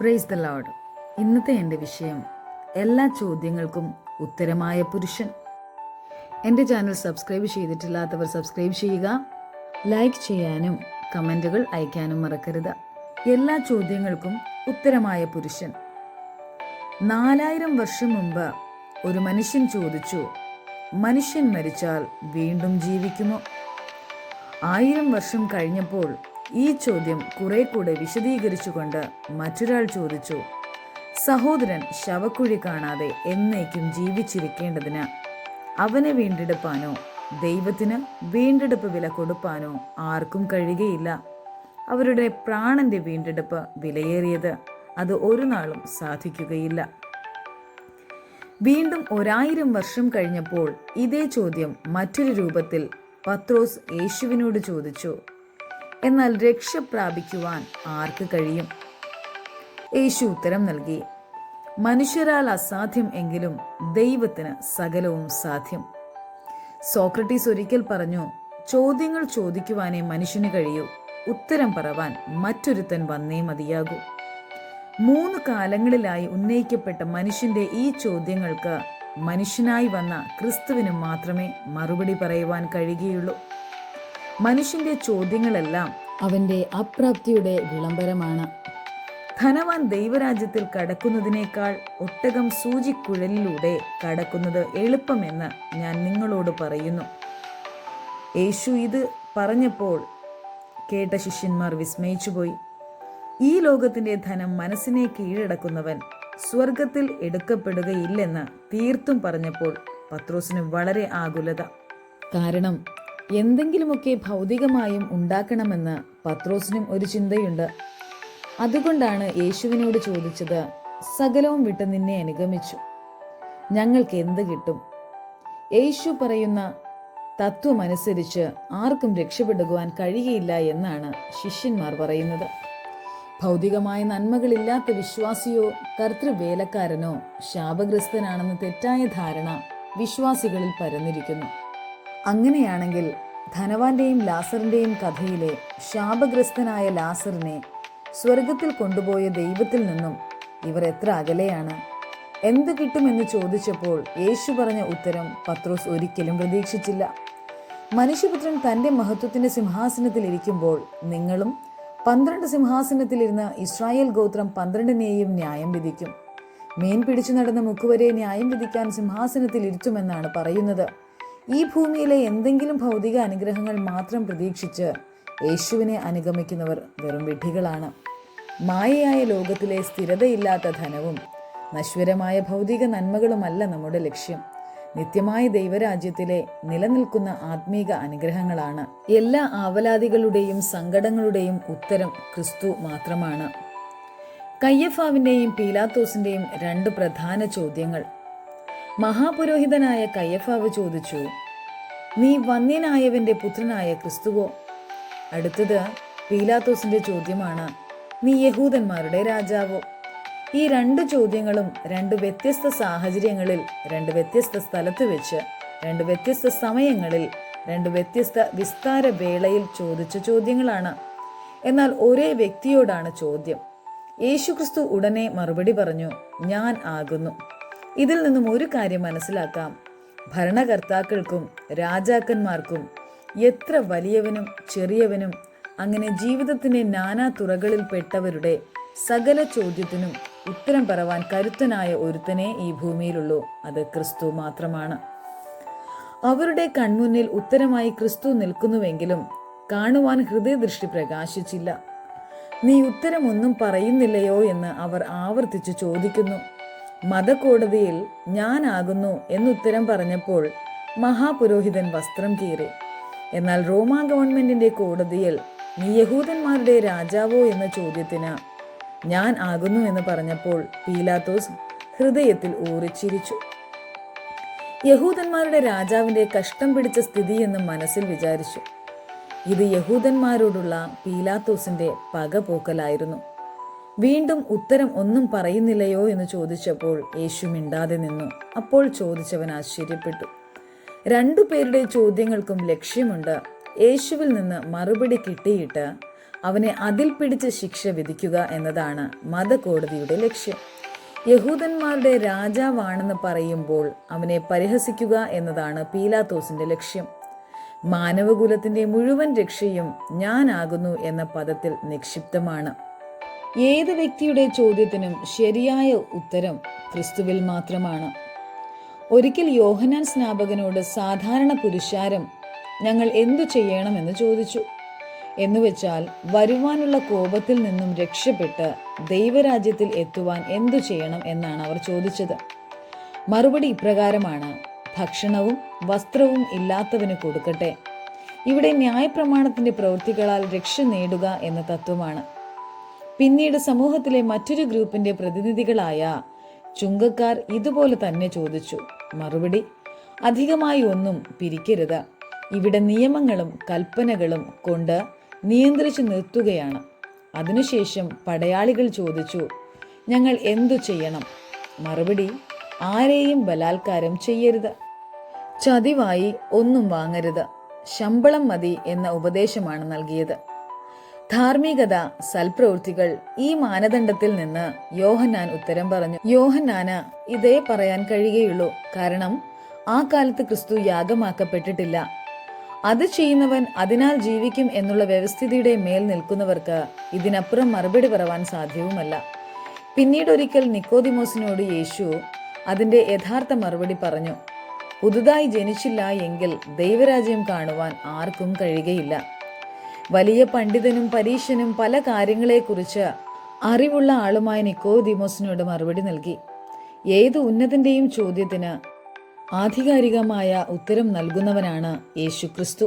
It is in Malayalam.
പ്രൈസ് ദ ലോഡ് ഇന്നത്തെ എന്റെ വിഷയം എല്ലാ ചോദ്യങ്ങൾക്കും ഉത്തരമായ പുരുഷൻ. എന്റെ ചാനൽ സബ്സ്ക്രൈബ് ചെയ്തിട്ടില്ലാത്തവർ സബ്സ്ക്രൈബ് ചെയ്യുക. ലൈക്ക് ചെയ്യാനും കമന്റുകൾ അയക്കാനും മറക്കരുത്. എല്ലാ ചോദ്യങ്ങൾക്കും ഉത്തരമായ പുരുഷൻ. നാലായിരം വർഷം മുമ്പ് ഒരു മനുഷ്യൻ ചോദിച്ചു മനുഷ്യൻ മരിച്ചാൽ വീണ്ടും ജീവിക്കുമോ? ആയിരം വർഷം കഴിഞ്ഞപ്പോൾ ഈ ചോദ്യം കുറെ കൂടെ വിശദീകരിച്ചുകൊണ്ട് മറ്റൊരാൾ ചോദിച്ചു സഹോദരൻ ശവക്കുഴി കാണാതെ എന്നേക്കും ജീവിച്ചിരിക്കേണ്ടതിന് അവനെ വീണ്ടെടുപ്പാനോ ദൈവത്തിന് വീണ്ടെടുപ്പ് വില കൊടുപ്പാനോ ആർക്കും കഴിയുകയില്ല. അവരുടെ പ്രാണന്റെ വീണ്ടെടുപ്പ് വിലയേറിയത് അത് ഒരു നാളും സാധിക്കുകയില്ല. വീണ്ടും ഒരായിരം വർഷം കഴിഞ്ഞപ്പോൾ ഇതേ ചോദ്യം മറ്റൊരു രൂപത്തിൽ പത്രോസ് യേശുവിനോട് ചോദിച്ചു എന്നാൽ രക്ഷ പ്രാപിക്കുവാൻ ആർക്ക് കഴിയും? യേശു ഉത്തരം നൽകി മനുഷ്യരാൽ അസാധ്യം എങ്കിലും ദൈവത്തിന് സകലവും സാധ്യം. സോക്രട്ടീസ് ഒരിക്കൽ പറഞ്ഞു ചോദ്യങ്ങൾ ചോദിക്കുവാനേ മനുഷ്യന് കഴിയൂ. ഉത്തരം പറവാൻ മറ്റൊരുത്തൻ വന്നേ മതിയാകൂ. മൂന്ന് കാലങ്ങളിലായി ഉന്നയിക്കപ്പെട്ട മനുഷ്യന്റെ ഈ ചോദ്യങ്ങൾക്ക് മനുഷ്യനായി വന്ന ക്രിസ്തുവിന് മാത്രമേ മറുപടി പറയുവാൻ കഴിയുകയുള്ളൂ. മനുഷ്യന്റെ ചോദ്യങ്ങളെല്ലാം അവന്റെ അപ്രാപ്തിയുടെ വിളംബരമാണ്. ധനവാൻ ദൈവരാജ്യത്തിൽ കടക്കുന്നതിനേക്കാൾ ഒട്ടകം സൂചിക്കുഴലിലൂടെ കടക്കുന്നത് എളുപ്പമെന്ന് ഞാൻ നിങ്ങളോട് പറയുന്നു. യേശു ഇത് പറഞ്ഞപ്പോൾ കേട്ട ശിഷ്യന്മാർ വിസ്മയിച്ചുപോയി. ഈ ലോകത്തിന്റെ ധനം മനസ്സിനെ കീഴടക്കുന്നവൻ സ്വർഗത്തിൽ എടുക്കപ്പെടുകയില്ലെന്ന് തീർത്തും പറഞ്ഞപ്പോൾ പത്രോസിന് വളരെ ആകുലത. കാരണം എന്തെങ്കിലുമൊക്കെ ഭൗതികമായും ഉണ്ടാക്കണമെന്ന് പത്രോസിനും ഒരു ചിന്തയുണ്ട്. അതുകൊണ്ടാണ് യേശുവിനോട് ചോദിച്ചത് സകലവും വിട്ട് നിന്നെ അനുഗമിച്ചു. ഞങ്ങൾക്ക് എന്ത് കിട്ടും? യേശു പറയുന്ന തത്വമനുസരിച്ച് ആർക്കും രക്ഷപ്പെടുവാൻ കഴിയയില്ല എന്നാണ് ശിഷ്യന്മാർ പറയുന്നത്. ഭൗതികമായ നന്മകളില്ലാത്ത വിശ്വാസിയോ കർത്തൃവേലക്കാരനോ ശാപഗ്രസ്തനാണെന്ന് തെറ്റായ ധാരണ വിശ്വാസികളിൽ പരന്നിരിക്കുന്നു. അങ്ങനെയാണെങ്കിൽ ധനവാന്റെയും ലാസറിന്റെയും കഥയിലെ ശാപഗ്രസ്തനായ ലാസറിനെ സ്വർഗത്തിൽ കൊണ്ടുപോയ ദൈവത്തിൽ നിന്നും ഇവർ എത്ര അകലെയാണ്? എന്ത് കിട്ടുമെന്ന് ചോദിച്ചപ്പോൾ യേശു പറഞ്ഞ ഉത്തരം പത്രോസ് ഒരിക്കലും പ്രതീക്ഷിച്ചില്ല. മനുഷ്യപുത്രൻ തന്റെ മഹത്വത്തിന്റെ സിംഹാസനത്തിൽ ഇരിക്കുമ്പോൾ നിങ്ങളും പന്ത്രണ്ട് സിംഹാസനത്തിലിരുന്ന് ഇസ്രായേൽ ഗോത്രം പന്ത്രണ്ടിനെയും ന്യായം വിധിക്കും. മീൻ പിടിച്ചു നടന്ന മുക്കുവരെ ന്യായം വിധിക്കാൻ സിംഹാസനത്തിൽ ഇരുത്തുമെന്നാണ് പറയുന്നത്. ഈ ഭൂമിയിലെ എന്തെങ്കിലും ഭൗതിക അനുഗ്രഹങ്ങൾ മാത്രം പ്രതീക്ഷിച്ച് യേശുവിനെ അനുഗമിക്കുന്നവർ വെറും വിഡ്ഢികളാണ്. മായയായ ലോകത്തിലെ സ്ഥിരതയില്ലാത്ത ധനവും നശ്വരമായ ഭൗതിക നന്മകളുമല്ല നമ്മുടെ ലക്ഷ്യം. നിത്യമായ ദൈവരാജ്യത്തിലെ നിലനിൽക്കുന്ന ആത്മീക അനുഗ്രഹങ്ങളാണ്. എല്ലാ ആവലാതികളുടെയും സങ്കടങ്ങളുടെയും ഉത്തരം ക്രിസ്തു മാത്രമാണ്. കയ്യഫാവിന്റെയും പീലാത്തോസിന്റെയും രണ്ട് പ്രധാന ചോദ്യങ്ങൾ. മഹാപുരോഹിതനായ കയ്യഫാവ് ചോദിച്ചു നീ വന്യനായവന്റെ പുത്രനായ ക്രിസ്തുവോ? അടുത്തത് പീലാത്തോസിന്റെ ചോദ്യമാണ് നീ യഹൂദന്മാരുടെ രാജാവോ? ഈ രണ്ട് ചോദ്യങ്ങളും രണ്ട് വ്യത്യസ്ത സാഹചര്യങ്ങളിൽ രണ്ട് വ്യത്യസ്ത സ്ഥലത്ത് വെച്ച് രണ്ട് വ്യത്യസ്ത സമയങ്ങളിൽ രണ്ട് വ്യത്യസ്ത വിസ്താര വേളയിൽ ചോദിച്ച ചോദ്യങ്ങളാണ്. എന്നാൽ ഒരേ വ്യക്തിയോടാണ് ചോദ്യം. യേശുക്രിസ്തു ഉടനെ മറുപടി പറഞ്ഞു ഞാൻ ആകുന്നു. ഇതിൽ നിന്നും ഒരു കാര്യം മനസ്സിലാക്കാം. ഭരണകർത്താക്കൾക്കും രാജാക്കന്മാർക്കും എത്ര വലിയവനും ചെറിയവനും അങ്ങനെ ജീവിതത്തിന്റെ നാനാ തുറകളിൽ പെട്ടവരുടെ സകല ചോദ്യത്തിനും ഉത്തരം പറവാൻ കരുത്തനായ ഒരുത്തനെ ഈ ഭൂമിയിലുള്ളൂ. അത് ക്രിസ്തു മാത്രമാണ്. അവരുടെ കൺമുന്നിൽ ഉത്തരമായി ക്രിസ്തു നിൽക്കുന്നുവെങ്കിലും കാണുവാൻ ഹൃദയദൃഷ്ടി പ്രകാശിച്ചില്ല. നീ ഉത്തരമൊന്നും പറയുന്നില്ലയോ? എന്ന് അവർ ആവർത്തിച്ചു ചോദിക്കുന്നു. മതകോടതിയിൽ ഞാനാകുന്നു എന്നുത്തരം പറഞ്ഞപ്പോൾ മഹാപുരോഹിതൻ വസ്ത്രം കീറി. എന്നാൽ റോമാ ഗവൺമെന്റിന്റെ കോടതിയിൽ നീ യഹൂദന്മാരുടെ രാജാവോ എന്ന ചോദ്യത്തിന് ഞാൻ ആകുന്നു എന്ന് പറഞ്ഞപ്പോൾ പീലാത്തോസ് ഹൃദയത്തിൽ ഊറിച്ചിരിച്ചു. യഹൂദന്മാരുടെ രാജാവിന്റെ കഷ്ടം പിടിച്ച സ്ഥിതി എന്ന് മനസ്സിൽ വിചാരിച്ചു. ഇത് യഹൂദന്മാരോടുള്ള പീലാത്തോസിന്റെ പകപോക്കലായിരുന്നു. വീണ്ടും ഉത്തരം ഒന്നും പറയുന്നില്ലയോ എന്ന് ചോദിച്ചപ്പോൾ യേശു മിണ്ടാതെ നിന്നു. അപ്പോൾ ചോദിച്ചവൻ ആശ്ചര്യപ്പെട്ടു. രണ്ടു പേരുടെ ചോദ്യങ്ങൾക്കും ലക്ഷ്യമുണ്ട്. യേശുവിൽ നിന്ന് മറുപടി കിട്ടിയിട്ട് അവനെ അതിൽ പിടിച്ച് ശിക്ഷ വിധിക്കുക എന്നതാണ് മതകോടതിയുടെ ലക്ഷ്യം. യഹൂദന്മാരുടെ രാജാവാണെന്ന് പറയുമ്പോൾ അവനെ പരിഹസിക്കുക എന്നതാണ് പീലാത്തോസിന്റെ ലക്ഷ്യം. മാനവകുലത്തിന്റെ മുഴുവൻ രക്ഷയും ഞാനാകുന്നു എന്ന പദത്തിൽ നിക്ഷിപ്തമാണ്. ഏത് വ്യക്തിയുടെ ചോദ്യത്തിനും ശരിയായ ഉത്തരം ക്രിസ്തുവിൽ മാത്രമാണ്. ഒരിക്കൽ യോഹനാൻ സ്നാപകനോട് സാധാരണ പുരുഷാരം ഞങ്ങൾ എന്തു ചെയ്യണമെന്ന് ചോദിച്ചു. എന്നുവെച്ചാൽ വരുവാനുള്ള കോപത്തിൽ നിന്നും രക്ഷപ്പെട്ട് ദൈവരാജ്യത്തിൽ എത്തുവാൻ എന്തു ചെയ്യണം എന്നാണ് അവർ ചോദിച്ചത്. മറുപടി ഇപ്രകാരമാണ് ഭക്ഷണവും വസ്ത്രവും ഇല്ലാത്തവന് കൊടുക്കട്ടെ. ഇവിടെ ന്യായപ്രമാണത്തിന്റെ പ്രവൃത്തികളാൽ രക്ഷ നേടുക എന്ന തത്വമാണ്. പിന്നീട് സമൂഹത്തിലെ മറ്റൊരു ഗ്രൂപ്പിന്റെ പ്രതിനിധികളായ ചുങ്കക്കാർ ഇതുപോലെ തന്നെ ചോദിച്ചു മറുപടി? അധികമായി ഒന്നും പിരിക്കരുത്. ഇവിടെ നിയമങ്ങളും കൽപ്പനകളും കൊണ്ട് നിയന്ത്രിച്ചു നിർത്തുകയാണ്. അതിനുശേഷം പടയാളികൾ ചോദിച്ചു ഞങ്ങൾ എന്തു ചെയ്യണം? മറുപടി ആരെയും ബലാത്കാരം ചെയ്യരുത്. ചതിവായി ഒന്നും വാങ്ങരുത്. ശമ്പളം മതി എന്ന ഉപദേശമാണ് നൽകിയത്. ധാർമ്മികത സൽപ്രവൃത്തികൾ ഈ മാനദണ്ഡത്തിൽ നിന്ന് യോഹന്നാൻ ഉത്തരം പറഞ്ഞു. യോഹന്നാന് ഇതേ പറയാൻ കഴിയുകയുള്ളൂ. കാരണം ആ കാലത്ത് ക്രിസ്തു യാഗമാക്കപ്പെട്ടിട്ടില്ല. അത് ചെയ്യുന്നവൻ അതിനാൽ ജീവിക്കും എന്നുള്ള വ്യവസ്ഥിതിയുടെ മേൽ നിൽക്കുന്നവർക്ക് ഇതിനപ്പുറം മറുപടി പറവാൻ സാധ്യവുമല്ല. പിന്നീട് ഒരിക്കൽ നിക്കോദിമോസിനോട് യേശു അതിന്റെ യഥാർത്ഥ മറുപടി പറഞ്ഞു. പുതുതായി ജനിച്ചില്ല എങ്കിൽ ദൈവരാജ്യം കാണുവാൻ ആർക്കും കഴിയുകയില്ല. വലിയ പണ്ഡിതനും പരീശനും പല കാര്യങ്ങളെക്കുറിച്ച് അറിവുള്ള ആളുമായ നിക്കോദിമോസിനോട് മറുപടി നൽകി. ഏത് ഉന്നതിന്റെയും ചോദ്യത്തിന് ആധികാരികമായ ഉത്തരം നൽകുന്നവനാണ് യേശു ക്രിസ്തു